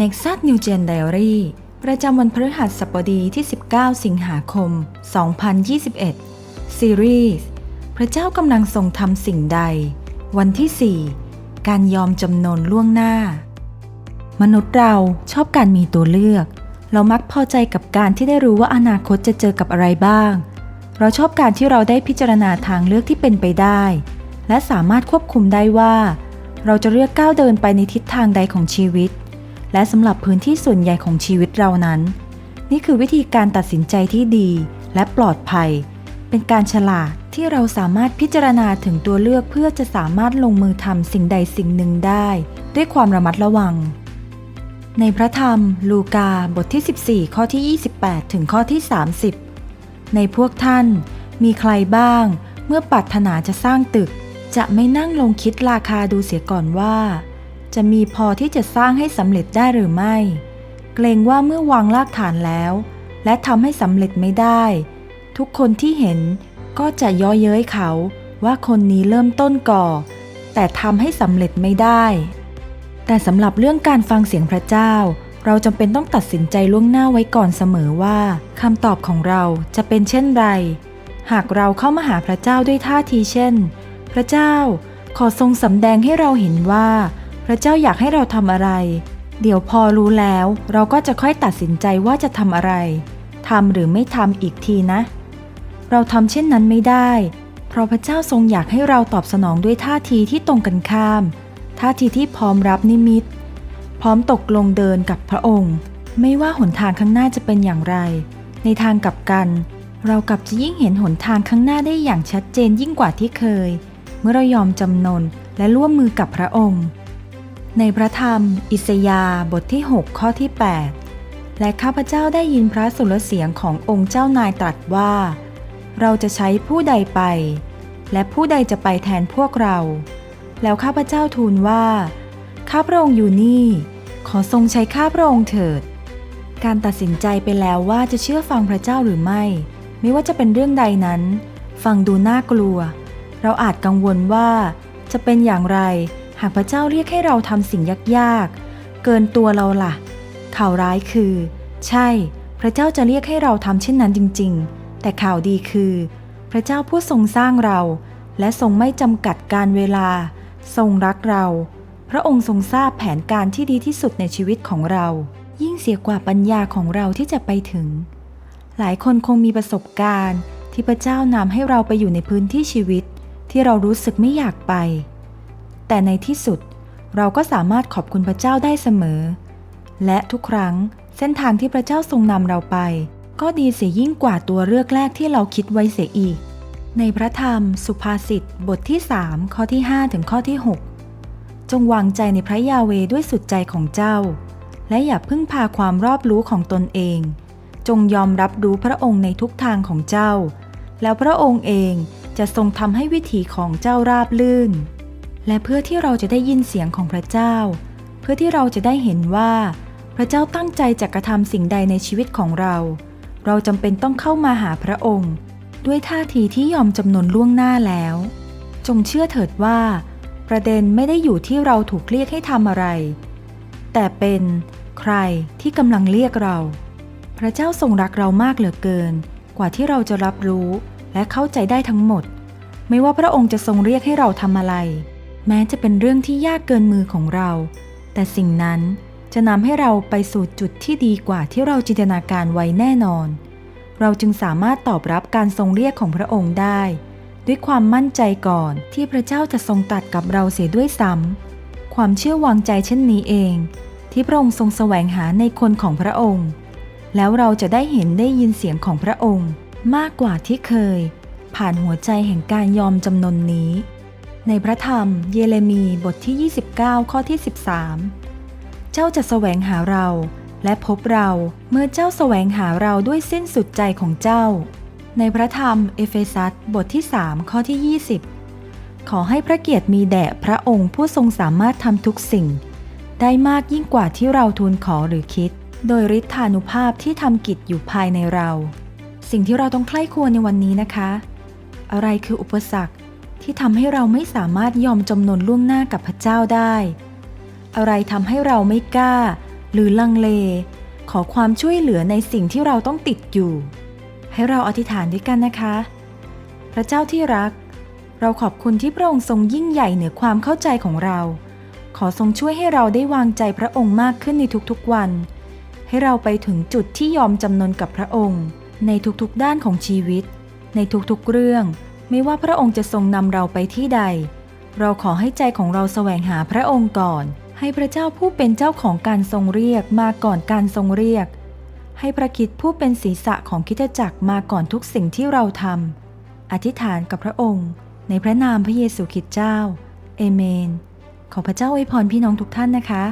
Nexus New Gen Diary ประจำวันพฤหัสบดีที่ 19 สิงหาคม 2021 ซีรีส์พระเจ้ากำลังทรงทำสิ่งใด วันที่ 4 การยอมจำนนล่วงหน้า มนุษย์เราชอบการมีตัวเลือก เรามักพอใจกับการที่ได้รู้ว่าอนาคตจะเจอกับอะไรบ้าง เราชอบการที่เราได้พิจารณาทางเลือกที่เป็นไปได้ และสามารถควบคุมได้ว่า เราจะเลือกก้าวเดินไปในทิศทางใดของชีวิต และสำหรับพื้นที่ส่วนใหญ่ของชีวิตเรานั้น นี่คือวิธีการตัดสินใจที่ดีและปลอดภัย เป็นการฉลาดที่เราสามารถพิจารณาถึงตัวเลือกเพื่อจะสามารถลงมือทำสิ่งใดสิ่งหนึ่งได้ ด้วยความระมัดระวัง ในพระธรรม ลูกาบทที่ 14 ข้อที่ 28 ถึงข้อที่ 30 ในพวกท่านมีใครบ้าง เมื่อปรารถนาจะสร้างตึก จะไม่นั่งลงคิดราคาดูเสียก่อนว่า จะมีพอที่จะสร้างให้สำเร็จได้หรือไม่ เกรงว่าเมื่อวางรากฐานแล้ว และทำให้สำเร็จไม่ได้ ทุกคนที่เห็นก็จะย่อเย้ยเขาว่าคนนี้เริ่มต้นก่อ แต่ทำให้สำเร็จไม่ได้ แต่สำหรับเรื่องการฟังเสียงพระเจ้า เราจำเป็นต้องตัดสินใจล่วงหน้าไว้ก่อนเสมอว่าคำตอบของเราจะเป็นเช่นไร หากเราเข้ามาหาพระเจ้าด้วยท่าทีเช่น พระเจ้าขอทรงสำแดงให้เราเห็นว่า พระเจ้าอยากให้เราทำอะไร เดี๋ยวพอรู้แล้วเราก็จะค่อยตัดสินใจว่าจะทำอะไรทำหรือไม่ทำอีกทีนะ เราทำเช่นนั้นไม่ได้ เพราะพระเจ้าทรงอยากให้เราตอบสนองด้วยท่าทีที่ตรงกันข้าม ท่าทีที่พร้อมรับนิมิต พร้อมตกลงเดินกับพระองค์ ไม่ว่าหนทางข้างหน้าจะเป็นอย่างไร ในทางกลับกัน เรากลับจะยิ่งเห็นหนทางข้างหน้าได้อย่างชัดเจนยิ่งกว่าที่เคย เมื่อเรายอมจำนนและร่วมมือกับพระองค์ ในพระธรรม อิสยาบทที่ 6 ข้อที่ 8 และข้าพเจ้าได้ยินพระสุรเสียงขององค์เจ้านายตรัสว่า เราจะใช้ผู้ใดไป และผู้ใดจะไปแทนพวกเรา แล้วข้าพเจ้าทูลว่า ข้าพระองค์อยู่นี่ ขอทรงใช้ข้าพระองค์เถิด การตัดสินใจไปแล้วว่าจะเชื่อฟังพระเจ้าหรือไม่ ไม่ว่าจะเป็นเรื่องใดนั้น ฟังดูน่ากลัว เราอาจกังวลว่าจะเป็นอย่างไรากพระเจ้าเรียกให้เราทำสิ่งยากๆ เกินตัวเราล่ะ ข่าวร้ายคือ ใช่ พระเจ้าจะเรียกให้เราทำเช่นนั้นจริง ๆ แต่ข่าวดีคือ พระเจ้าผู้ทรงสร้างเรา และทรงไม่จำกัดการเวลา ทรงรักเรา พระองค์ทรงทราบแผนการที่ดีที่สุดในชีวิตของเรา ยิ่งเสียกว่าปัญญาของเราที่จะไปถึง หลายคนคงมีประสบการณ์ ที่พระเจ้านำให้เราไปอยู่ในพื้นที่ชีวิต ที่เรารู้สึกไม่อยากไป แต่ในที่สุดเราก็สามารถขอบคุณพระเจ้าได้เสมอ และทุกครั้งเส้นทางที่พระเจ้าทรงนำเราไป ก็ดีเสียยิ่งกว่าตัวเลือกแรกที่เราคิดไว้เสียอีก ในพระธรรม สุภาษิตบทที่ 3 ข้อที่ 5 ถึงข้อที่ 6 จงวางใจในพระยาเวด้วยสุดใจของเจ้า และอย่าพึ่งพาความรอบรู้ของตนเอง จงยอมรับรู้พระองค์ในทุกทางของเจ้า แล้วพระองค์เองจะทรงทำให้วิถีของเจ้าราบลื่น และเพื่อที่เราจะได้ยินเสียงของพระเจ้า เพื่อที่เราจะได้เห็นว่า พระเจ้าตั้งใจจะกระทำสิ่งใดในชีวิตของเรา เราจำเป็นต้องเข้ามาหาพระองค์ ด้วยท่าทีที่ยอมจำนนล่วงหน้าแล้ว จงเชื่อเถิดว่า ประเด็นไม่ได้อยู่ที่เราถูกเรียกให้ทำอะไร แต่เป็นใครที่กำลังเรียกเรา พระเจ้าทรงรักเรามากเหลือเกิน กว่าที่เราจะรับรู้และเข้าใจได้ทั้งหมด ไม่ว่าพระองค์จะทรงเรียกให้เราทำอะไร แม้จะเป็นเรื่องที่ยากเกินมือของเรา แต่สิ่งนั้นจะนำให้เราไปสู่จุดที่ดีกว่าที่เราจินตนาการไว้แน่นอน เราจึงสามารถตอบรับการทรงเรียกของพระองค์ได้ ด้วยความมั่นใจก่อนที่พระเจ้าจะทรงตัดกับเราเสียด้วยซ้ำความเชื่อวางใจเช่นนี้เอง ที่พระองค์ทรงแสวงหาในคนของพระองค์ แล้วเราจะได้เห็นได้ยินเสียงของพระองค์ มากกว่าที่เคย ผ่านหัวใจแห่งการยอมจำนนนี้ ในพระธรรมเยเรมีบทที่ 29 ข้อที่ 13 เจ้าจะแสวงหาเรา และพบเราเมื่อเจ้าแสวงหาเราด้วยสิ้นสุดใจของเจ้า ในพระธรรมเอเฟซัสบทที่ 3 ข้อที่ 20 ขอให้พระเกียรติมีแด่พระองค์ผู้ทรงสามารถทำทุกสิ่ง ได้มากยิ่งกว่าที่เราทูลขอหรือคิด โดยฤทธานุภาพที่ทำกิจอยู่ภายในเรา สิ่งที่เราต้องใคร่ครวญในวันนี้นะคะ อะไรคืออุปสรรค ที่ทำให้เราไม่สามารถยอมจำนนล่วงหน้ากับพระเจ้าได้ อะไรทำให้เราไม่กล้า หรือลังเล ขอความช่วยเหลือในสิ่งที่เราต้องติดอยู่ ให้เราอธิษฐานด้วยกันนะคะ พระเจ้าที่รัก เราขอบคุณที่พระองค์ทรงยิ่งใหญ่เหนือความเข้าใจของเรา ขอทรงช่วยให้เราได้วางใจพระองค์มากขึ้นในทุกๆวัน ให้เราไปถึงจุดที่ยอมจำนนกับพระองค์ ในทุกๆด้านของชีวิต ในทุกๆเรื่อง ไม่ว่าพระองค์จะทรงนำเราไปที่ใด เราขอให้ใจของเราแสวงหาพระองค์ก่อน ให้พระเจ้าผู้เป็นเจ้าของการทรงเรียกมาก่อนการทรงเรียก ให้พระคิดผู้เป็นศีรษะของคิดจักรมาก่อนทุกสิ่งที่เราทำอธิษฐานกับพระองค์ ในพระนามพระเยซูคริสต์เจ้า เอเมน ขอพระเจ้าอวยพรพี่น้องทุกท่านนะคะ